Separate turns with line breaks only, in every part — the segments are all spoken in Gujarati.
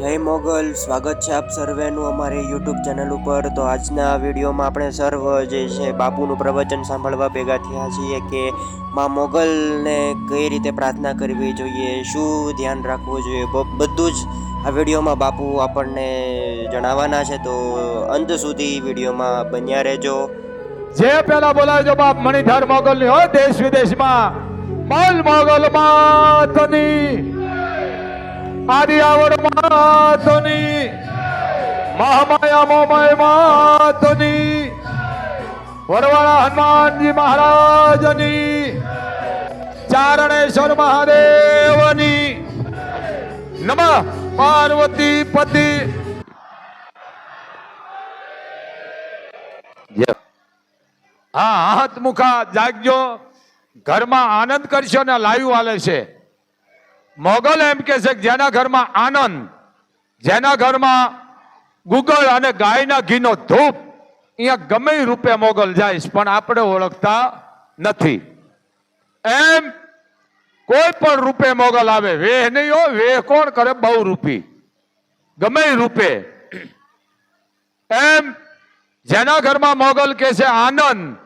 જય મોગલ, સ્વાગત છે આપ સર્વેનું અમારી યુટ્યુબ ચેનલ ઉપર. તો આજના વિડીયોમાં આપણે સર્વ જે છે બાપુનું પ્રવચન સાંભળવા ભેગા થયા છીએ કે માં મોગલને કઈ રીતે પ્રાર્થના કરવી જોઈએ, શું ધ્યાન રાખવું જોઈએ બધું જ આ વિડીયોમાં બાપુ આપણને જણાવવાના છે. તો અંત સુધી વિડીયોમાં બન્યા રહેજો.
જે પેલા બોલાવજો બાપ, મણિધર મોગલની હોય દેશ વિદેશમાં. મોલ મોગલ માતની. આદિ માતોની મહામાયા મોમય માતોની વરવાળા હનુમાનજી મહારાજની ચારણેશ્વર મહાદેવની નમઃ પાર્વતી પતિ હા હાથ મુખા જાગજો. ઘરમાં આનંદ કરશો ને લાઈવ હાલે છે. મોગલ એમ કે છે જેના ઘરમાં આનંદ, જેના ઘરમાં ગુગળ અને ગાયના ઘીનો ધૂપ, અહીંયા ગમે રૂપે મોગલ જાય પણ આપણે ઓળખતા નથી. એમ કોઈ પણ રૂપે મોગલ આવે, વેહ નહીં હોય વેહ કોણ કરે? બહુ રૂપી ગમે રૂપે. એમ જેના ઘરમાં મોગલ કે છે આનંદ,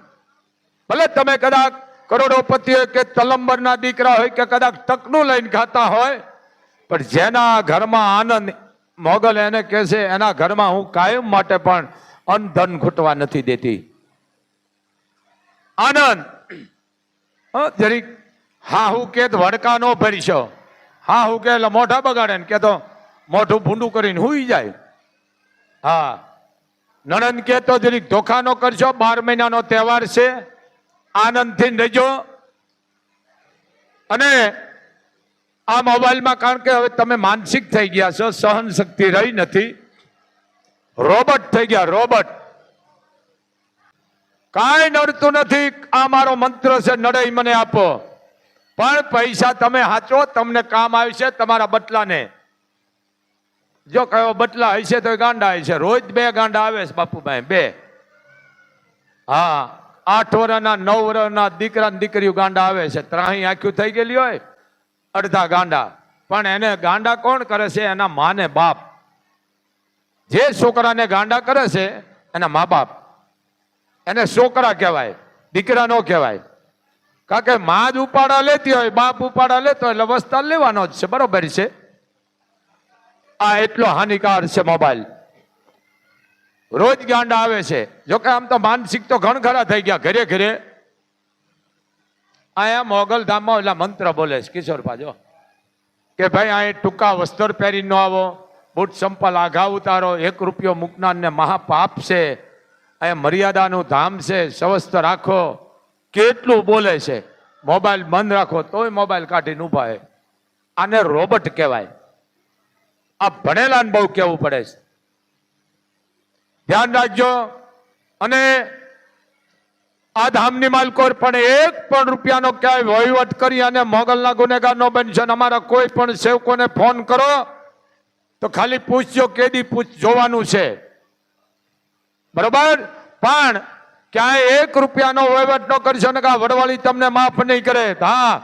ભલે તમે કદાચ કરોડોપતિ હોય કે તલંબરના દીકરા હોય કે કદાચ તકનું લઈને ખાતા હોય, પણ જેના ઘરમાં આનંદ, મોગલ એને કહે છે, એના ઘરમાં હું કાયમ માટે પણ અનધન ધન ખૂટવા નથી દેતી. આનંદ. જરીક હા હું કે વડકા નો ભરીશો હા હું કે એટલે મોઢા બગાડે ને કે તો મોઢું ભૂંડું કરીને હુઈ જાય. હા. નણંદ કે તો જરીક ધોખા નો કરશો, બાર મહિનાનો તહેવાર છે. આનંદથી રહેજો. અને આ મોબાઈલમાં કારણ કે હવે તમે માનસિક થઈ ગયા છો સહન શક્તિ રહી નથી. રોબોટ થઈ ગયા, રોબોટ. કાંઈ નડતું નથી, આ મારો મંત્ર છે નડાઈ મને આપો. પણ પૈસા તમે હાચો તમને કામ આવશે તમારા બટલાને જો કયો બટલા હશે તો ગાંડા હશે. રોજ બે ગાંડા આવે છે બાપુભાઈ, બે. હા. આઠ વર્ષના નવ વર્ષના દીકરા દીકરીઓ ગાંડા આવે છે. ત્રાહી આંખ્યું થઈ ગયેલી હોય, અડધા ગાંડા. પણ એને ગાંડા કોણ કરે છે? એના માને બાપ. જે છોકરાને ગાંડા કરે છે, એના મા બાપ. એને છોકરા કહેવાય દીકરા નો કહેવાય. કારણ કે મા જ ઉપાડા લેતી હોય, બાપ ઉપાડા લેતો એટલે વસ્તાર લેવાનો જ છે. બરોબર છે? આ એટલો હાનિકાર છે મોબાઈલ. રોજ ગાંડા આવે છે. જોકે આમ તો માનસિક તો ઘણ ખરા થઈ ગયા ઘરે ઘરે. અહીંયા મોગલધામમાં એટલા મંત્ર બોલે છે. કિશોર પાજો કે ભાઈ અહીં ટૂંકા વસ્ત્ર પહેરી ન આવો. બૂટ સંપલ આઘા ઉતારો. એક રૂપિયો મૂકનારને મહાપાપ છે. અહીંયા મર્યાદાનું ધામ છે. સ્વસ્થ રાખો. કેટલું બોલે છે. મોબાઈલ બંધ રાખો, તોય મોબાઈલ કાઢીને ઊભા આને રોબોટ કહેવાય. આ ભણેલાને બહુ કહેવું પડે છે. ધ્યાન રાખજો. અને આ ધામની માલકોર પણ એક પણ રૂપિયાનો ક્યાંય વહીવટ કરી અને મોગલના ગુનેગાર નો બનશે અમારા કોઈ પણ સેવકોને ફોન કરો, તો ખાલી પૂછજો કેદી પૂછ જોવાનું છે. બરોબર? પણ ક્યાંય એક રૂપિયાનો વહીવટ ન કરશો ને કા વડવાળી તમને માફ નહીં કરે. હા,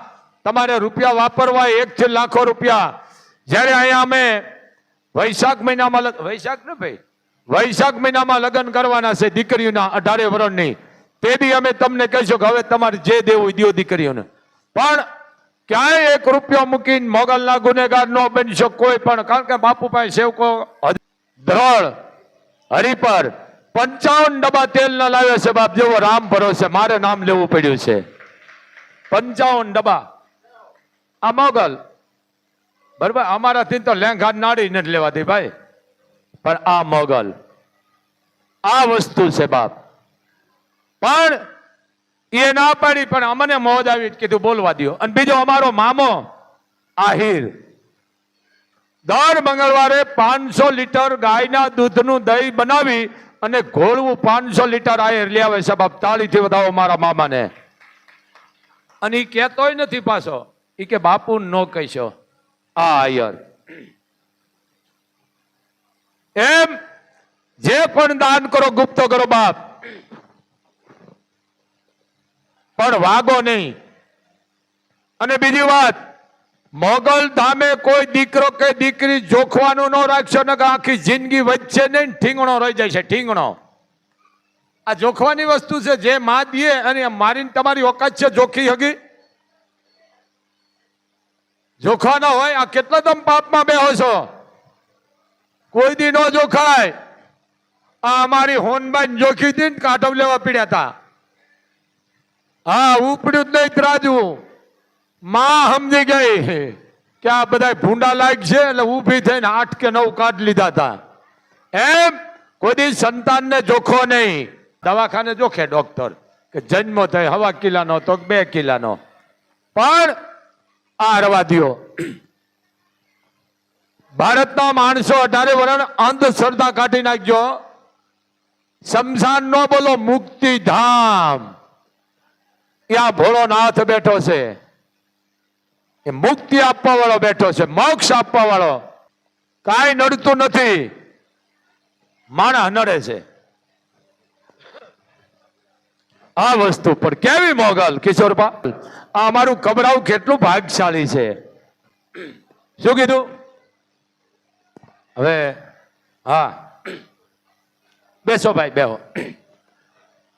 તમારે રૂપિયા વાપરવા એક થી લાખો રૂપિયા. જ્યારે અહીંયા અમે વૈશાખ મહિનામાં વૈશાખ ને ભાઈ? વૈશાખ મહિનામાં લગ્ન કરવાના છે દીકરીઓના અઢારે વર્ષની તે બી અમે તમને કહીશું કે હવે તમારે જે દેવું દિયો દીકરીઓને. પણ ક્યાંય એક રૂપિયો મૂકીને મોગલના ગુનેગાર ન બનશો કોઈ પણ. કારણ કે બાપુભાઈ સેવકો હદ- હરિપર, પંચાવન ડબ્બા તેલ ના લાવ્યો છે બાપ. જેવો રામ ભરોસે, મારે નામ લેવું પડ્યું છે. પંચાવન ડબ્બા. આ મોગલ. બરાબર, અમારાથી તો લેંઘા નાડી નથી લેવાતી ભાઈ. પણ આ મોગલ. આ વસ્તુ છે બાપ. પણ એ ના પાડી, પણ અમને મોજ આવી કીધું, બોલવા દો અને બીજો અમારો મામો, આહિર. દર મંગળવારે પાંચસો લીટર ગાયના દૂધનું દહીં બનાવી અને ઘોળવું પાંચસો લીટર આહિર લે આવે છે બાપ. તાળીથી વધાવો મારા મામાને. અને એ કહેતોય નથી પાછો. એ કે બાપુ નો કહીશો. આ આયર. એમ જે પણ દાન કરો, ગુપ્ત કરો બાપ. પણ વાગો નહીં. અને બીજી વાત, મોગલ ધામે કોઈ દીકરો કે દીકરી જોખવાનું ન રાખશો ને આખી જિંદગી વચ્ચે નહીં, ઠીંગણો રહી જાય છે, ઠીંગણો. આ જોખવાની વસ્તુ છે, જે માં દે અને મારીને તમારી ઓકાત છે, જોખી હગી. જોખવાના હોય, આ કેટલા તમે પાપમાં બેહો છો? કોઈ દી ન જોખાય. આ અમારી હોનબાઈ જોખી હતી ને કાઢવ લેવા પીડ્યા હતા હા, ઉપડ્યું નહીં ત્રાજવું માં સમજી ગઈ. કે આ બધા ભૂંડા લાયક છે, એટલે ઊભી થઈને આઠ કે નવ કાઢ લીધા હતા એમ કોઈ સંતાનને જોખો નહીં. દવાખાને જોખે ડોક્ટર, કે જન્મ થાય, હવા કિલ્લાનો તો બે કિલ્લાનો. પણ આ રવા દો ભારતના માણસો અઢારે વરણ અંધશ્રદ્ધા કાઢી નાખજો. શમશાન નો બોલો મુક્તિધામ. ત્યાં ભોળોનાથ બેઠો છે. એ મુક્તિ આપવા વાળો બેઠો છે, મોક્ષ આપવા વાળો કાંઈ નડતું નથી. માણસ નડે છે. આ વસ્તુ પર કેવી મોગલ, કિશોરબા? આ અમારું કબરાવું કેટલું ભાગશાળી છે. શું કીધું? હવે, હા. બેસો ભાઈ, બેહો.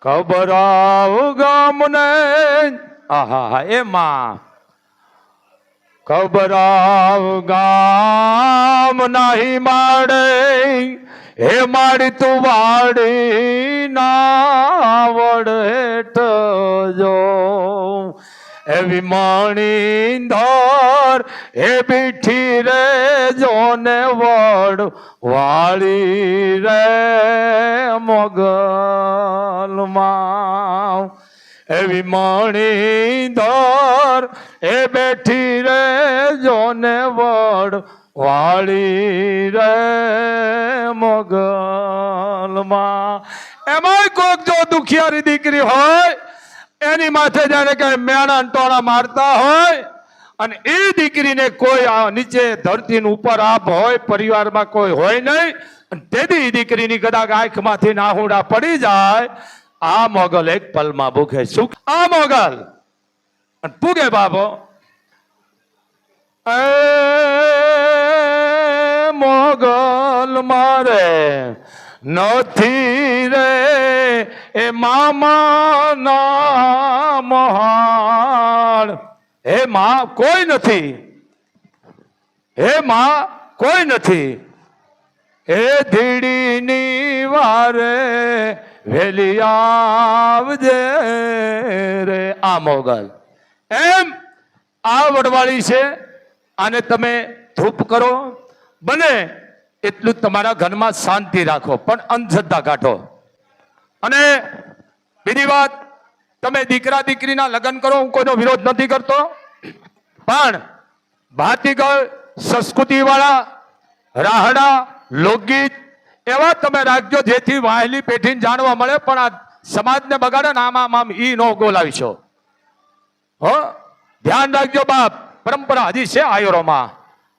ખબરાવ ગામને? આહા, હા એ માં કબરાવ ગામ નહીં માડે. હે માડી તું વાડી ના વડે જો. એવી માણી ધર, એ બીઠી રે જોને વડ વાળી રે મોગલમાં. એવી માણી ધર, એ બેઠી રે જોને વડ વાળી રે મોગલમાં. એમાંય કોક જો દુખિયારી દીકરી હોય એની માથે જાણે કે મેણા ટોણા મારતા હોય અને એ દીકરીને કોઈ નીચે ધરતીની ઉપર આપ હોય, પરિવારમાં કોઈ હોય નહીં તેથી દીકરીની કદાચ આંખમાંથી નાહુડા પડી જાય. આ મોગલ એક પલમાં ભૂખે સુખ આ મોગલ! પૂગે બાબો મોગલ મારે નથી રે, એ મામા મહાણ. હે માં, કોઈ નથી. હે માં, કોઈ નથી. એ ધીડીની વારે વેલી આવજે રે. આ મોગલ. એમ આ વડવાળી છે, આને તમે ધૂપ કરો. બને એટલું તમારા ઘરમાં શાંતિ રાખો, પણ અંધશ્રદ્ધા કાઢો. અને બીજી વાત, તમે દીકરા દીકરીના લગ્ન કરો, હું કોઈનો વિરોધ નથી કરતો. પણ ભાતીગળ સંસ્કૃતિ વાળા રાહડા, લોકગીત, એવા તમે રાખજો જેથી વાહેલી પેઢીને જાણવા મળે, પણ આ સમાજને બગાડે ને આમ આમ ઈ નો ગોલાવીશો હો, ધ્યાન રાખજો બાપ, પરંપરા હજી છે આયરોમાં.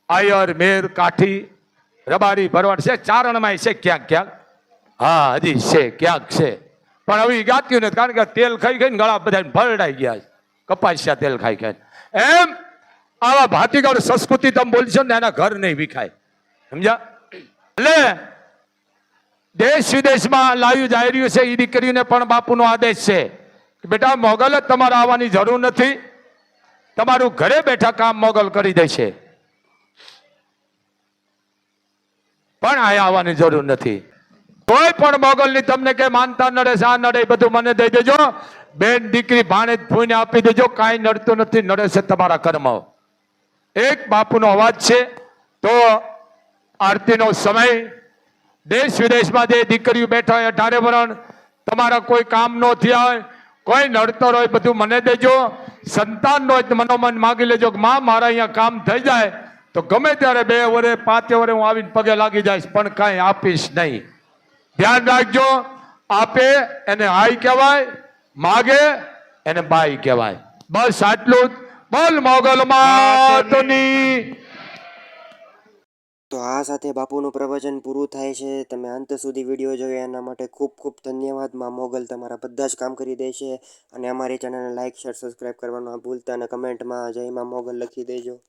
આયર, મેર, કાઠી, રબારી, ભરવાડ છે ચારણમાં છે, ક્યાંક ક્યાંક. હા, હજી છે, ક્યાંક છે. પણ હવે ગાત્યું નથી કારણ કે તેલ ખાઈ ખાઈને ગળા બધા ભરડાઈ ગયા છે. કપાસ્યા તેલ ખાઈ ખાઈને. એમ આવા ભાતીગળ સંસ્કૃતિ તમે બોલશો ને એના ઘર નહીં વિખાય. સમજ્યા? એટલે દેશ વિદેશમાં લાવ્યું જાય રહ્યું છે એ દીકરીને પણ બાપુનો આદેશ છે કે બેટા, મોગલ જ તમારે આવવાની જરૂર નથી. તમારું ઘરે બેઠા કામ મોગલ કરી દેશે પણ અહીંયા આવવાની જરૂર નથી. કોઈ પણ મોગલની તમને કે માનતા નડે આ નડે બધું મને દઈ દેજો. બેન દીકરી ભાણે ફૂઈને આપી દેજો, કાંઈ નડતું નથી, નડે છે તમારા કર્મ. એક બાપુનો અવાજ છે, તો આરતીનો સમય. દેશ વિદેશમાં જે દીકરીઓ બેઠા હોય, અઢારે વરણ, તમારા કોઈ કામ ન થયા હોય, કોઈ નડતર હોય બધું મને દેજો. સંતાન હોય મનોમન માગી લેજો કે, માં, મારા અહીંયા કામ થઈ જાય, તો ગમે ત્યારે બે વરે, પાંચ વરે હું આવીને પગે લાગી જઈશ, પણ કાંઈ આપીશ નહીં. ધ્યાન રાખજો. આપે એને હાઈ કહેવાય, માગે એને બાઈ કહેવાય. બસ આટલું જ. બોલ મોગલ માતની.
તો આ સાથે બાપુનું પ્રવચન પૂરું થાય છે. તમે અંત સુધી વીડિયો જોયો, એના માટે ખૂબ ખૂબ ધન્યવાદ. માં મોગલ તમારા બધા જ કામ કરી દેશે. અને અમારી ચેનલને લાઇક શેર સબસ્ક્રાઈબ કરવાનું ભૂલતા અને કમેન્ટમાં જય માં મોગલ લખી દેજો.